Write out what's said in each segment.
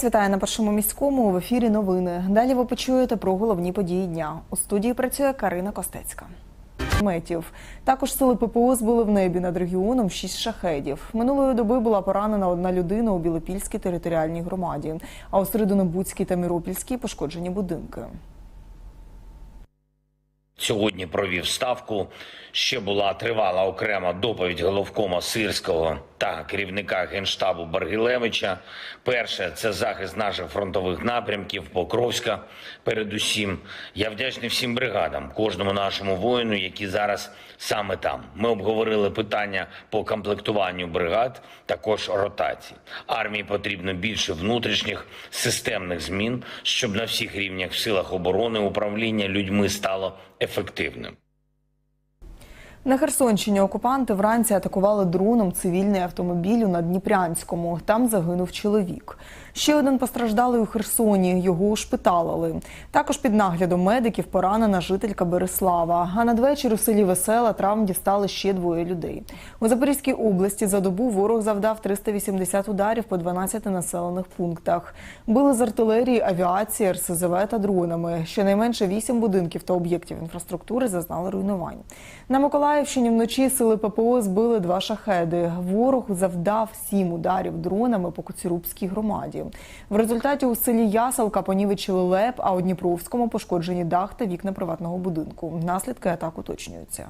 Вас вітаю на першому міському в ефірі. Новини. Далі ви почуєте про головні події дня. У студії працює Карина Костецька. Метів також сили ППО збили в небі над регіоном шість шахедів. Минулої доби була поранена одна людина у Білопільській територіальній громаді. А у Середонобудській та Міропільській пошкоджені будинки. Сьогодні провів ставку. Ще була тривала окрема доповідь головкома Сирського та керівника генштабу Баргілевича. Перше це захист наших фронтових напрямків Покровська. Передусім, я вдячний всім бригадам, кожному нашому воїну, які зараз саме там. Ми обговорили питання по комплектуванню бригад, також ротації. Армії потрібно більше внутрішніх системних змін, щоб на всіх рівнях в силах оборони управління людьми стало ефективним. На Херсонщині окупанти вранці атакували дроном цивільний автомобіль у Надніпрянському. Там загинув чоловік. Ще один постраждалий у Херсоні. Його ушпиталили. Також під наглядом медиків поранена жителька Береслава. А надвечір у селі Весела травм дістали ще двоє людей. У Запорізькій області за добу ворог завдав 380 ударів по 12 населених пунктах. Били з артилерії, авіації, РСЗВ та дронами. Щонайменше 8 будинків та об'єктів інфраструктури зазнали руйнувань. На Миколаївщині вночі сили ППО збили два шахеди. Ворог завдав сім ударів дронами по Коцюрубській громаді. В результаті у селі Ясалка понівечили леп, а у Дніпровському пошкоджені дах та вікна приватного будинку. Наслідки атак уточнюються.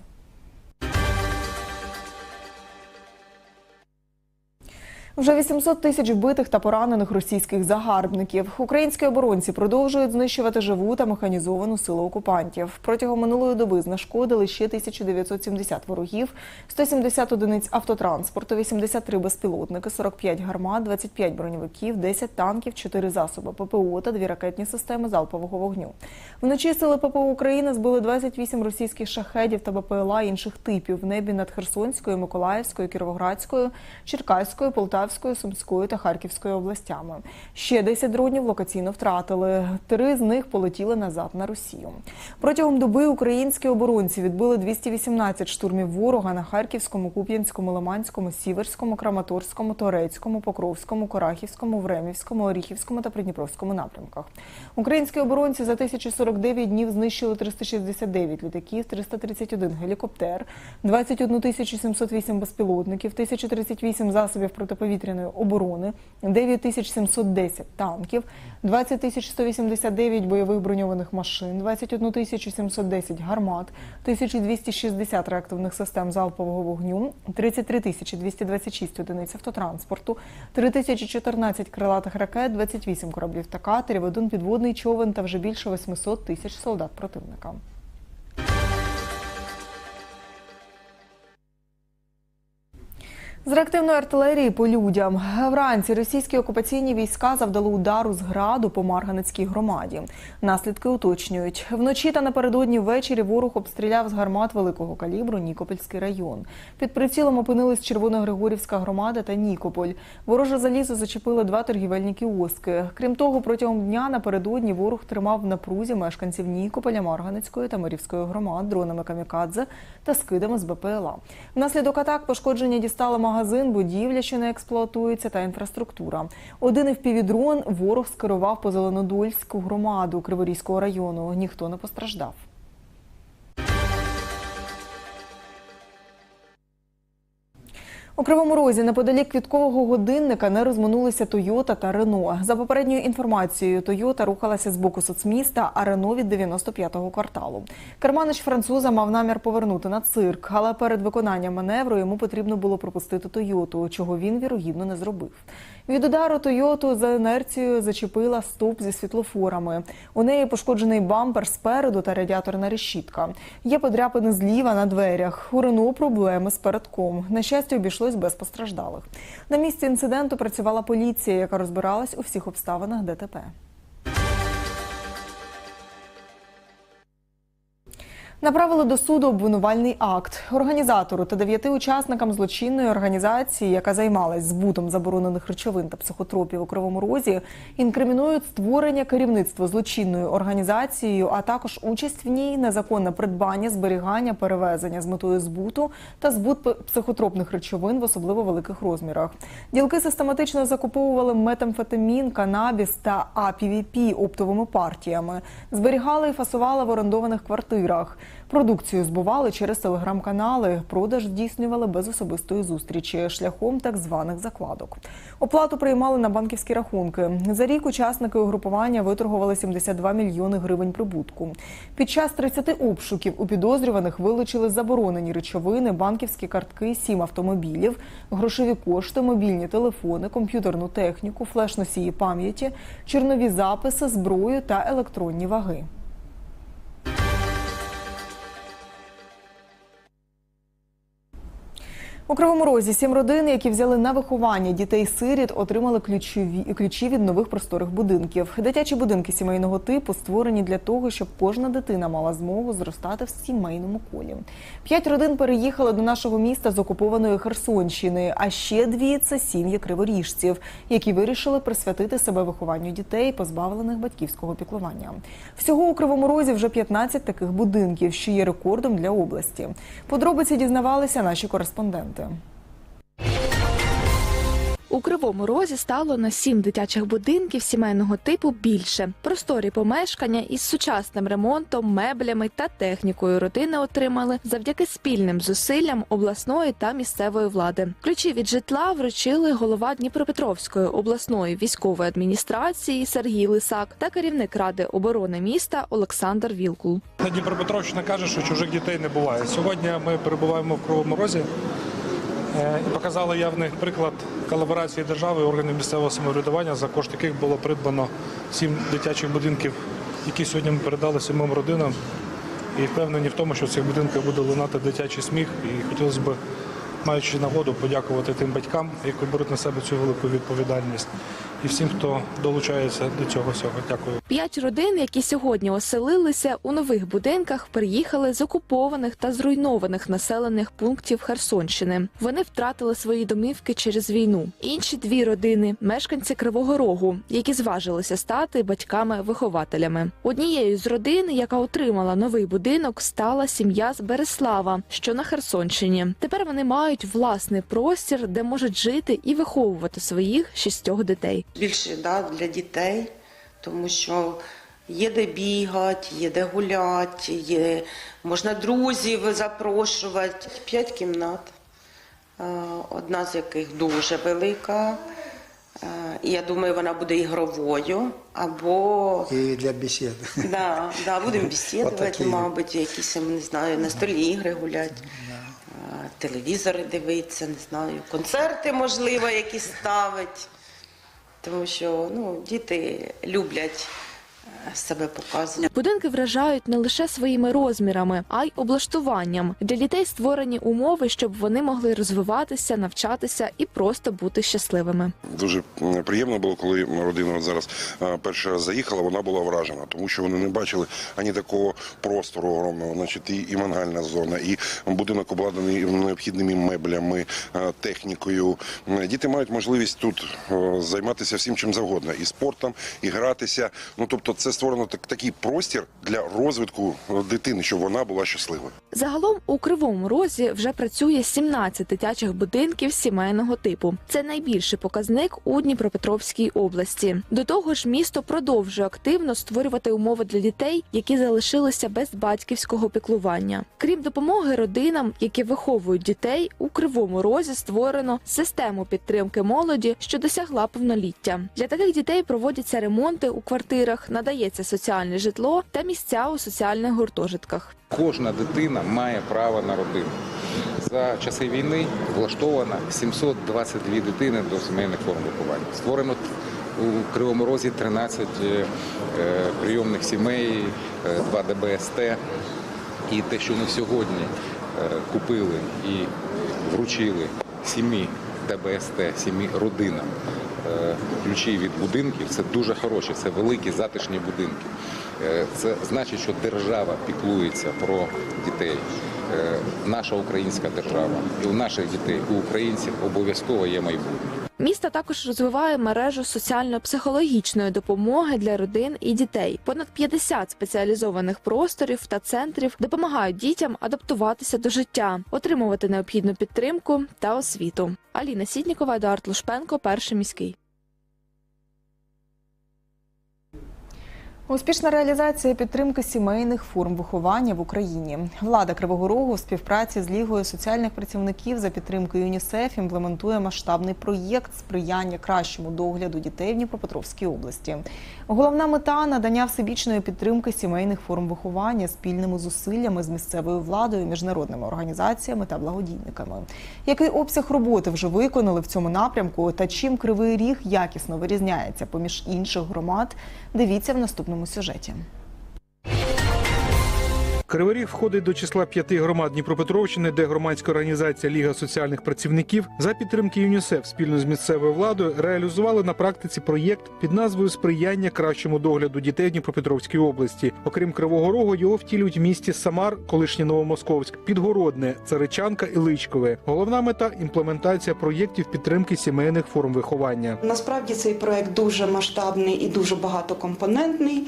Вже 800 тисяч вбитих та поранених російських загарбників. Українські оборонці продовжують знищувати живу та механізовану силу окупантів. Протягом минулої доби знешкодили ще 1970 ворогів, 170 одиниць автотранспорту, 83 безпілотники, 45 гармат, 25 броньовиків, 10 танків, 4 засоби ППО та 2 ракетні системи залпового вогню. Вночі сили ППО України збили 28 російських шахедів та БПЛА інших типів в небі над Херсонською, Миколаївською, Кіровоградською, Черкаською, Полтавською, Сумською та Харківською областями. Ще 10 дронів локаційно втратили. Три з них полетіли назад на Росію. Протягом доби українські оборонці відбили 218 штурмів ворога на Харківському, Куп'янському, Лиманському, Сіверському, Краматорському, Торецькому, Покровському, Корахівському, Времівському, Оріхівському та Придніпровському напрямках. Українські оборонці за 1049 днів знищили 369 літаків, 331 гелікоптер, 21 708 безпілотників, 1038 засобів протиповітряної оборони, 9710 танків, 20 189 бойових броньованих машин, 21 710 гармат, 1260 реактивних систем залпового вогню, 33 226 одиниць автотранспорту, 3014 крилатих ракет, 28 кораблів та катерів, один підводний човен та вже більше 800 тисяч солдат противника. З реактивної артилерії по людям вранці російські окупаційні війська завдали удару з граду по Марганецькій громаді. Наслідки уточнюють вночі та напередодні ввечері. Ворог обстріляв з гармат великого калібру Нікопольський район. Під прицілом опинились Червоногригорівська громада та Нікополь. Вороже залізо зачепили два торгівельні кіоски. Крім того, протягом дня напередодні ворог тримав в напрузі мешканців Нікополя, Марганецької та Марівської громад дронами камікадзе та скидами з БПЛА. Внаслідок атак пошкодження дістали магазин, будівля, що не експлуатується, та інфраструктура. Один FPV-дрон ворог скерував по Зеленодольську громаду Криворізького району. Ніхто не постраждав. У Кривому Розі неподалік квіткового годинника не розминулися Тойота та Рено. За попередньою інформацією, Тойота рухалася з боку соцміста, а Рено від 95-го кварталу. Керманич француза мав намір повернути на цирк, але перед виконанням маневру йому потрібно було пропустити Тойоту, чого він вірогідно не зробив. Від удару Тойоту за інерцією зачепила стовп зі світлофорами. У неї пошкоджений бампер спереду та радіаторна решітка. Є подряпини зліва на дверях. У Рено проблеми з передком. На щастя, обійшлось без постраждалих. На місці інциденту працювала поліція, яка розбиралась у всіх обставинах ДТП. Направили до суду обвинувальний акт. Організатору та дев'яти учасникам злочинної організації, яка займалась збутом заборонених речовин та психотропів у Кривому Розі, інкримінують створення керівництва злочинною організацією, а також участь в ній, незаконне придбання, зберігання, перевезення з метою збуту та збут психотропних речовин в особливо великих розмірах. Ділки систематично закуповували метамфетамін, канабіс та АПВП оптовими партіями, зберігали і фасували в орендованих квартирах. Продукцію збували через телеграм-канали. Продаж здійснювали без особистої зустрічі шляхом так званих закладок. Оплату приймали на банківські рахунки. За рік учасники угрупування виторгували 72 мільйони гривень прибутку. Під час 30 обшуків у підозрюваних вилучили заборонені речовини, банківські картки, сім автомобілів, грошові кошти, мобільні телефони, комп'ютерну техніку, флеш-носії пам'яті, чорнові записи, зброю та електронні ваги. У Кривому Розі сім родин, які взяли на виховання дітей-сиріт, отримали ключові ключі від нових просторих будинків. Дитячі будинки сімейного типу створені для того, щоб кожна дитина мала змогу зростати в сімейному колі. П'ять родин переїхали до нашого міста з окупованої Херсонщини. А ще дві це сім'ї криворіжців, які вирішили присвятити себе вихованню дітей, позбавлених батьківського піклування. Всього у Кривому Розі вже 15 таких будинків, що є рекордом для області. Подробиці дізнавалися наші кореспонденти. У Кривому Розі стало на сім дитячих будинків сімейного типу більше. Просторі помешкання із сучасним ремонтом, меблями та технікою родини отримали завдяки спільним зусиллям обласної та місцевої влади. Ключі від житла вручили голова Дніпропетровської обласної військової адміністрації Сергій Лисак та керівник ради оборони міста Олександр Вілкул. На Дніпропетровщина каже, що чужих дітей не буває. Сьогодні ми перебуваємо в Кривому Розі і показали явний приклад колаборації держави і органів місцевого самоврядування, за кошти яких було придбано сім дитячих будинків, які сьогодні ми передали сімом родинам. І впевнені в тому, що в цих будинках буде лунати дитячий сміх. І хотілося б, маючи нагоду, подякувати тим батькам, які беруть на себе цю велику відповідальність, і всім, хто долучається до цього всього. Дякую. П'ять родин, які сьогодні оселилися у нових будинках, приїхали з окупованих та зруйнованих населених пунктів Херсонщини. Вони втратили свої домівки через війну. Інші дві родини мешканці Кривого Рогу, які зважилися стати батьками-вихователями. Однією з родин, яка отримала новий будинок, стала сім'я з Береслава, що на Херсонщині. Тепер вони мають власний простір, де можуть жити і виховувати своїх шістьох дітей. Більше да, для дітей, тому що є де бігати, є де гуляти, є, можна друзів запрошувати. П'ять кімнат, е, одна з яких дуже велика. е, І я думаю, вона буде ігровою або и для бесед. да, да, будемо бесідувати, мабуть, якісь не знаю, на столі ігри гуляти, е, телевізори дивитися, не знаю, концерти, можливо, якісь ставить. Тому що ну, діти люблять себе показувати. Будинки вражають не лише своїми розмірами, а й облаштуванням. Для дітей створені умови, щоб вони могли розвиватися, навчатися і просто бути щасливими. Дуже приємно було, коли родина зараз перший раз заїхала, вона була вражена, тому що вони не бачили ані такого простору огромного, значить, і, і мангальна зона, і будинок обладнаний необхідними меблями, технікою. Діти мають можливість тут займатися всім чим завгодно, і спортом, і гратися. Ну тобто, це створено так, такий простір для розвитку е, дитини, щоб вона була щасливою. Загалом у Кривому Розі вже працює 17 дитячих будинків сімейного типу. Це найбільший показник у Дніпропетровській області. До того ж, місто продовжує активно створювати умови для дітей, які залишилися без батьківського піклування. Крім допомоги родинам, які виховують дітей, у Кривому Розі створено систему підтримки молоді, що досягла повноліття. Для таких дітей проводяться ремонти у квартирах, надається соціальне житло та місця у соціальних гуртожитках. Кожна дитина має право на родину. За часи війни влаштовано 722 дитини до сімейних форм виховання. Створено у Кривому Розі 13 е, е, прийомних сімей, е, 2 ДБСТ. І те, що ми сьогодні е, купили і вручили сімі ДБСТ, сімі родинам е, ключі від будинків, це дуже хороші, це великі затишні будинки. Е, Це значить, що держава піклується про дітей. Е, Наша українська держава і у наших дітей, у українців обов'язково є майбутнє. Місто також розвиває мережу соціально-психологічної допомоги для родин і дітей. Понад 50 спеціалізованих просторів та центрів допомагають дітям адаптуватися до життя, отримувати необхідну підтримку та освіту. Аліна Сітнікова, Едуард Лушпенко, перший міський. Успішна реалізація підтримки сімейних форм виховання в Україні. Влада Кривого Рогу в співпраці з Лігою соціальних працівників за підтримки ЮНІСЕФ імплементує масштабний проєкт сприяння кращому догляду дітей в Дніпропетровській області. Головна мета надання всебічної підтримки сімейних форм виховання спільними зусиллями з місцевою владою, міжнародними організаціями та благодійниками. Який обсяг роботи вже виконали в цьому напрямку та чим кривий ріг якісно вирізняється поміж інших громад? Дивіться в наступному сюжеті. Кривий Ріг входить до числа п'яти громад Дніпропетровщини, де громадська організація Ліга соціальних працівників за підтримки ЮНІСЕФ спільно з місцевою владою реалізували на практиці проєкт під назвою Сприяння кращому догляду дітей в Дніпропетровській області. Окрім Кривого Рогу, його втілюють в місті Самар, колишнє Новомосковськ, Підгородне, Царичанка і Личкове. Головна мета імплементація проєктів підтримки сімейних форм виховання. Насправді цей проект дуже масштабний і дуже багатокомпонентний.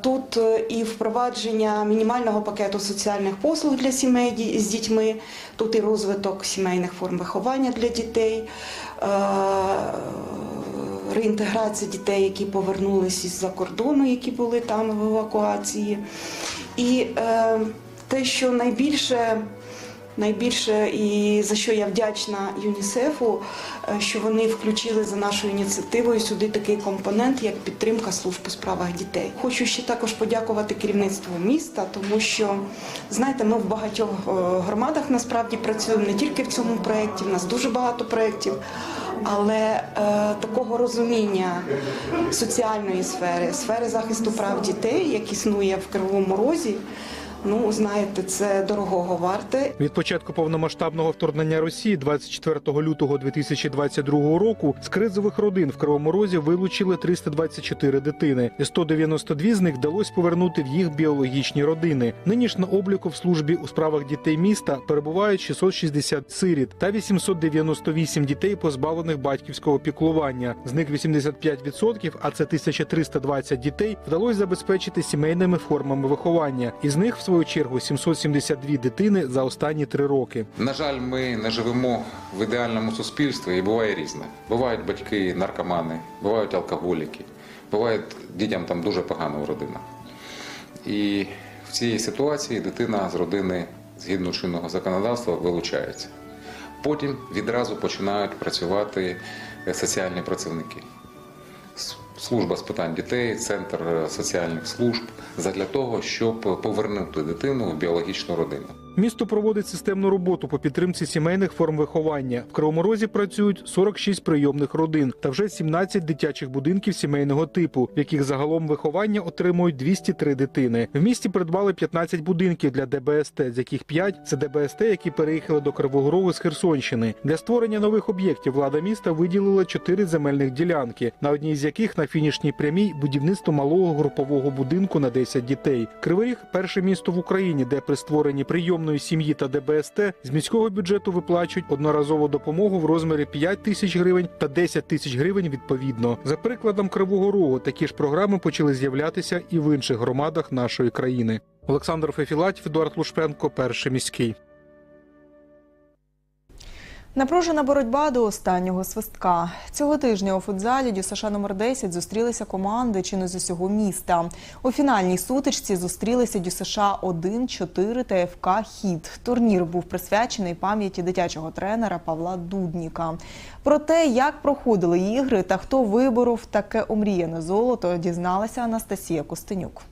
Тут е, і впровадження мінімального пакету соціальних послуг для сімей з дітьми, тут і розвиток сімейних форм виховання для дітей, е, реінтеграція дітей, які повернулись із-за кордону, які були там в евакуації. І е, те, що найбільше Найбільше і за що я вдячна ЮНІСЕФу, е, що вони включили за нашою ініціативою сюди такий компонент, як підтримка служб у справах дітей. Хочу ще також подякувати керівництву міста, тому що знаєте, ми в багатьох е, громадах насправді працюємо не тільки в цьому проєкті, в нас дуже багато проєктів, але е, такого розуміння соціальної сфери, сфери захисту прав дітей, як існує в Кривому Розі. Ну, знаєте, це дорогого варте. Від початку повномасштабного вторгнення Росії 24 лютого 2022 року з кризових родин в Кривому Розі вилучили 324 дитини, і 192 з них вдалося повернути в їх біологічні родини. Нині ж на обліку в службі у справах дітей міста перебувають 660 сиріт та 898 дітей, позбавлених батьківського піклування. З них 85%, а це 1320 дітей, вдалося забезпечити сімейними формами виховання. Із них, в свою чергу, 772 дитини за останні три роки. На жаль, ми не живемо в ідеальному суспільстві і буває різне. Бувають батьки наркомани, бувають алкоголіки, бувають дітям там дуже погано в родинах. І в цій ситуації дитина з родини згідно чинного законодавства вилучається. Потім відразу починають працювати е, соціальні працівники. Служба з питань дітей, центр е, соціальних служб задля того, щоб повернути дитину в біологічну родину. Місто проводить системну роботу по підтримці сімейних форм виховання. В Кривому Розі працюють 46 прийомних родин та вже 17 дитячих будинків сімейного типу, в яких загалом виховання отримують 203 дитини. В місті придбали 15 будинків для ДБСТ, з яких 5 – це ДБСТ, які переїхали до Кривого Рогу з Херсонщини. Для створення нових об'єктів влада міста виділила 4 земельних ділянки, на одній з яких на фінішній прямій будівництво малого групового будинку на 10 дітей. Кривий Ріг – перше місто в Україні, де при створенні прийомної сім'ї та ДБСТ з міського бюджету виплачують одноразову допомогу в розмірі 5 тисяч гривень та 10 тисяч гривень відповідно. За прикладом Кривого Рогу такі ж програми почали з'являтися і в інших громадах нашої країни. Олександр Фефілатів, Едуард Лушпенко, перший міський. Напружена боротьба до останнього свистка. Цього тижня у футзалі ДЮСШ номер 10 зустрілися команди чи не з усього міста. У фінальній сутичці зустрілися ДЮСШ 1-4 та ФК Хід. Турнір був присвячений пам'яті дитячого тренера Павла Дудніка. Про те, як проходили ігри та хто виборов таке омріяне золото, дізналася Анастасія Костенюк.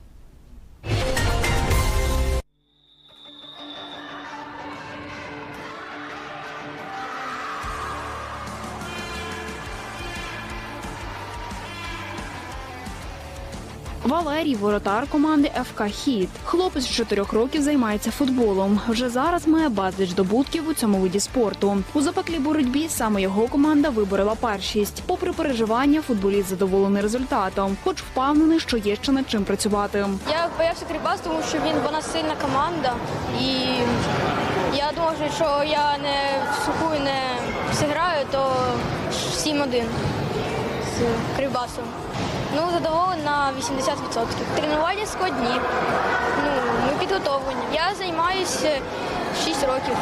Валерій воротар команди ФК Хіт. Хлопець чотирьох років займається футболом. Вже зараз має безліч здобутків у цьому виді спорту. У запеклій боротьбі саме його команда виборола першість. Попри переживання, футболіст задоволений результатом, хоч впевнений, що є ще над чим працювати. Я боявся Кривбас, тому що він вона сильна команда. І я думав, що я не в не зіграю, то 7-1 з. Ну, задоволений на 80%. Тренування складні. Ну, ми підготовлені. Я займаюся 6 років.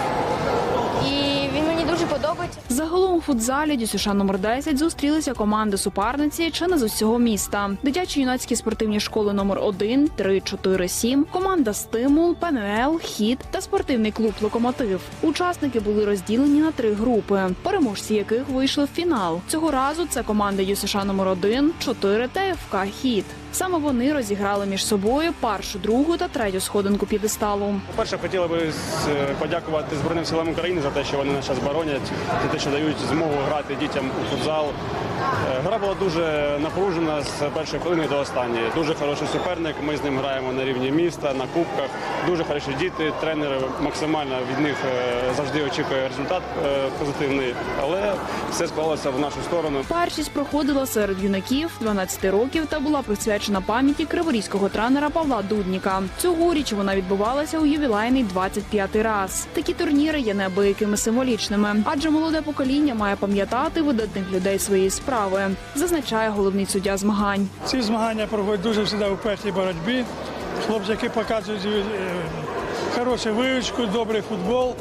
І він мені дуже подобається. Загалом у футзалі ДЮСШ номер 10 зустрілися команди суперниці чи не з усього міста. Дитячі юнацькі спортивні школи номер 1, 3, 4, 7, команда Стимул, ПНЛ, Хіт та спортивний клуб Локомотив. Учасники були розділені на три групи, переможці яких вийшли в фінал. Цього разу це команда ЮСШ номер 1, 4 та ФК Хіт. Саме вони розіграли між собою першу, другу та третю сходинку п'єдесталу. По-перше, хотіли би подякувати Збройним силам України за те, що вони нас зараз боронять, за те, що дають змогу грати дітям у футзал. Е, Гра була дуже напружена з першої хвилини до останньої. Дуже хороший суперник. Ми з ним граємо на рівні міста, на кубках. Дуже хороші діти. Тренер максимально від них е, завжди очікує результат е, позитивний, але все склалося в нашу сторону. Першість проходила серед юнаків 12 років та була присвячена пам'яті криворізького тренера Павла Дудніка. Цьогоріч вона відбувалася у ювілейний 25-й раз. Такі турніри є неабиякими символічними, адже молоде покоління має пам'ятати видатних людей своєї справи, зазначає головний суддя змагань. Ці змагання проходять дуже завжди у першій боротьбі. Хлопчики показують е, хорошу вивічку, добрий футбол.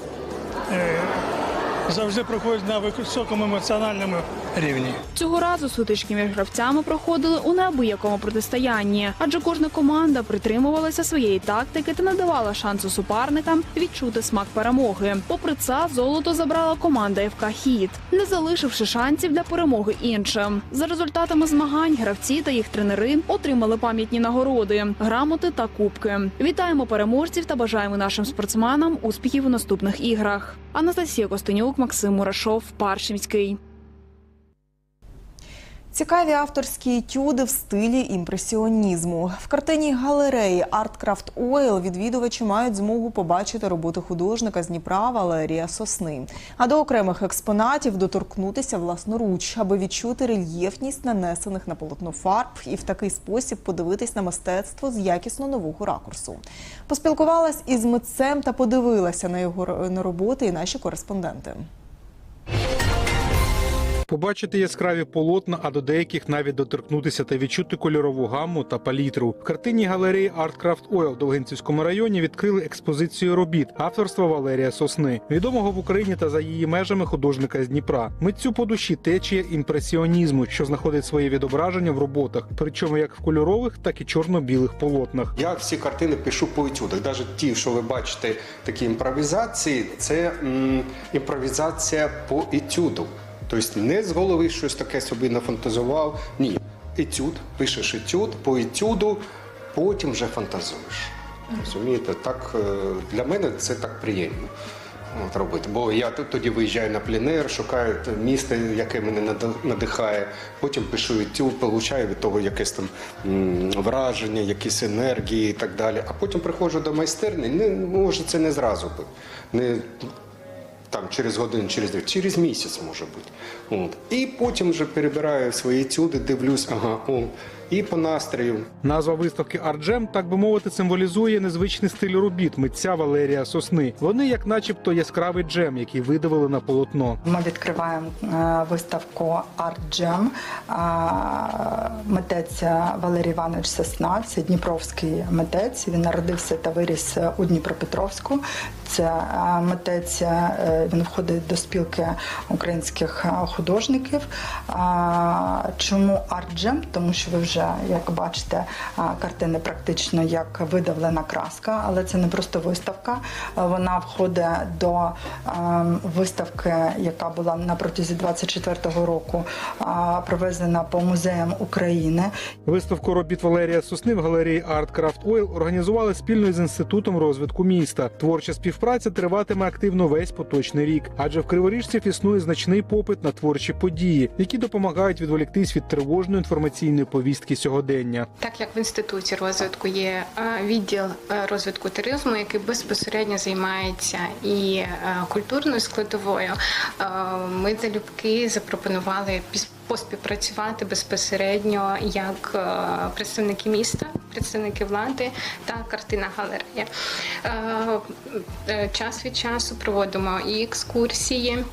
Завжди проходять на високому емоціональному рівні. Цього разу сутички між гравцями проходили у неабиякому протистоянні, адже кожна команда притримувалася своєї тактики та надавала шансу суперникам відчути смак перемоги. Попри це, золото забрала команда ФК Хіт, не залишивши шансів для перемоги іншим. За результатами змагань гравці та їх тренери отримали пам'ятні нагороди, грамоти та кубки. Вітаємо переможців та бажаємо нашим спортсменам успіхів у наступних іграх. Анастасія Костенюк, Максим Мурашов, Паршівський. Цікаві авторські етюди в стилі імпресіонізму. В картині галереї Artcraft Oil відвідувачі мають змогу побачити роботи художника з Дніпра Валерія Сосни. А до окремих експонатів доторкнутися власноруч, аби відчути рельєфність нанесених на полотно фарб і в такий спосіб подивитись на мистецтво з якісно нового ракурсу. Поспілкувалась із митцем та подивилася на його на роботи і наші кореспонденти. Побачити яскраві полотна, а до деяких навіть доторкнутися та відчути кольорову гамму та палітру. В картині галереї Artcraft Oil в Довгинцівському районі відкрили експозицію робіт авторства Валерія Сосни, відомого в Україні та за її межами художника з Дніпра. Митцю по душі течія імпресіонізму, що знаходить своє відображення в роботах, причому як в кольорових, так і чорно-білих полотнах. Я всі картини пишу по етюдах. Навіть ті, що ви бачите, такі імпровізації, це м, імпровізація по етюду. Тобто не з голови щось таке собі нафантазував. Ні. Етюд, пишеш етюд, по етюду, потім вже фантазуєш. Розумієте, так е, для мене це так приємно. От, робити. Бо я тоді виїжджаю на пленер, шукаю місце, яке мене надихає. Потім пишу етюд, получаю від того якесь там враження, якісь енергії і так далі. А потім приходжу до майстерні. Не, може, це не зразу би. Не там через годину, через дві, через місяць може бути. От. І потім вже перебираю свої етюди, дивлюсь, ага, о, і по настрою. Назва виставки «Арджем», так би мовити, символізує незвичний стиль робіт митця Валерія Сосни. Вони, як начебто, яскравий джем, який видавили на полотно. Ми відкриваємо е, виставку Jam. Е, Митець Валерій Іванович Сосна, це дніпровський митець. Він народився та виріс у Дніпропетровську. Це е, митець, він входить до спілки українських художників. Чому Jam? Тому що ви вже, як бачите, картини практично як видавлена краска, але це не просто виставка. Вона входить до виставки, яка була на протязі 24-го року проведена по музеям України. Виставку робіт Валерія Сосни в галереї Artcraft Oil організували спільно з інститутом розвитку міста. Творча співпраця триватиме активно весь поточний рік, адже в криворіжців існує значний попит на творчі події, які допомагають відволіктись від тривожної інформаційної повістки повістки сьогодення. Так як в інституті розвитку є е, відділ е, розвитку туризму, який безпосередньо займається і е, культурною складовою, ми залюбки запропонували поспівпрацювати безпосередньо як представники міста, представники влади та картина галерея. Час від часу проводимо і екскурсії.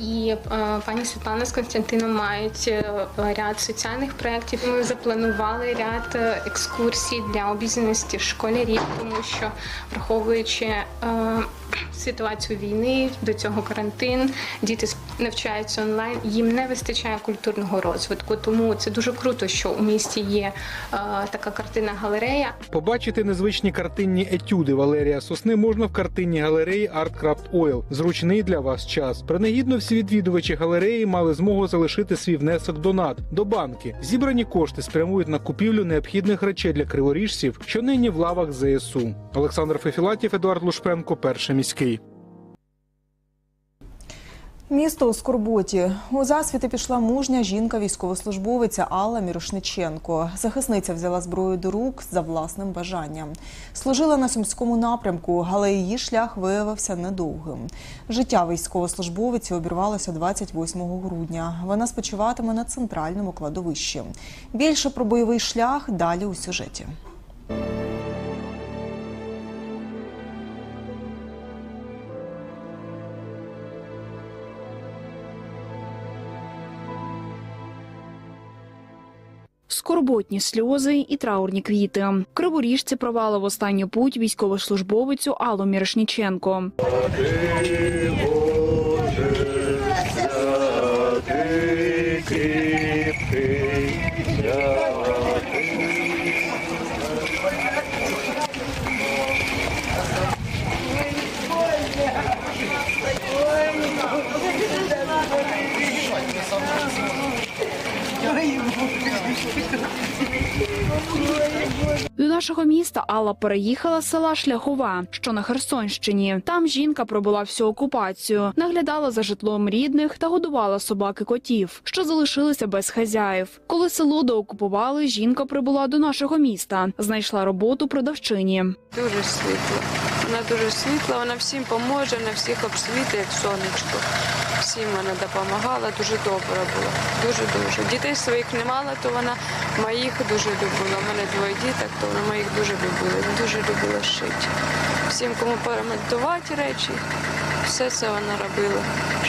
І е, пані Світлана з Константином мають е, ряд соціальних проєктів. Ми запланували ряд е, екскурсій для обізнаності школярів, тому що враховуючи ситуацію війни, до цього карантин, діти навчаються онлайн, їм не вистачає культурного розвитку. Тому це дуже круто, що у місті є така картина галерея. Побачити незвичні картинні етюди Валерія Сосни можна в картинній галереї Art Craft Oil. Зручний для вас час. Принагідно всі відвідувачі галереї мали змогу залишити свій внесок донат до банки. Зібрані кошти спрямують на купівлю необхідних речей для криворіжців, що нині в лавах ЗСУ. Олександр Фефілатів, Едуард Лушпенко, перший міський. Місто у Скорботі. У засвіти пішла мужня жінка-військовослужбовиця Алла Мірошниченко. Захисниця взяла зброю до рук за власним бажанням. Служила на сумському напрямку, але її шлях виявився недовгим. Життя військовослужбовиці обірвалося 28 грудня. Вона спочиватиме на центральному кладовищі. Більше про бойовий шлях далі у сюжеті. Скорботні сльози і траурні квіти. Криворіжці провали в останню путь військовослужбовицю Аллу Мірошніченко. До нашого міста Алла переїхала з села Шляхова, що на Херсонщині. Там жінка пробула всю окупацію, наглядала за житлом рідних та годувала собак і котів, що залишилися без хазяїв. Коли село доокупували, жінка прибула до нашого міста, знайшла роботу продавчині. Дуже світла. Вона дуже світла, вона всім поможе, на всіх обсвіти, як сонечко. Всім вона допомагала, дуже добра була. Дуже дуже. Дітей своїх не мала, то вона моїх дуже любила. У мене двоє діток, то вона моїх дуже любила. Дуже любила шити. Всім, кому поремонтувати речі, все це вона робила.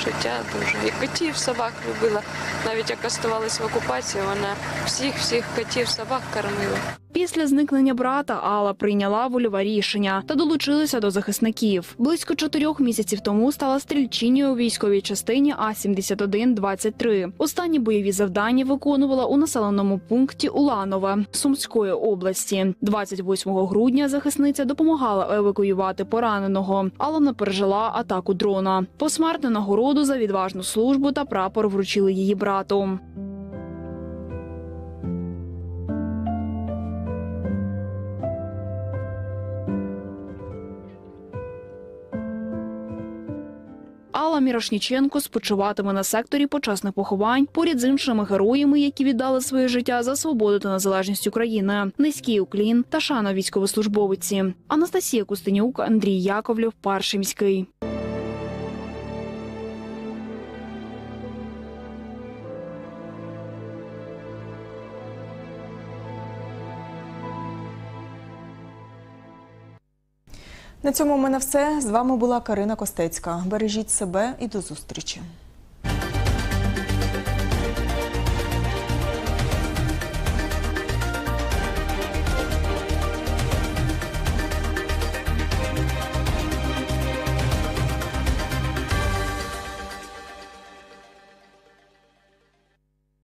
Шиття дуже. І котів, собак любила. Навіть як оставалась в окупації, вона всіх всіх котів, собак кормила. Після зникнення брата Алла прийняла вольове рішення та долучилася до захисників. Близько чотирьох місяців тому стала стрільчиною у військовій частині А 7123 Останні бойові завдання виконувала у населеному пункті Уланове Сумської області. 28 грудня захисниця допомагала евакуювати пораненого. Алла не пережила атаку дрона. Посмертну нагороду за відважну службу та прапор вручили її брату. Алла Мірошніченко спочиватиме на секторі почесних поховань поряд з іншими героями, які віддали своє життя за свободу та незалежність України. Низький уклін та шана військовослужбовиці. Анастасія Кустенюк, Андрій Яковлєв, перший міський. На цьому в мене все. З вами була Карина Костецька. Бережіть себе і до зустрічі.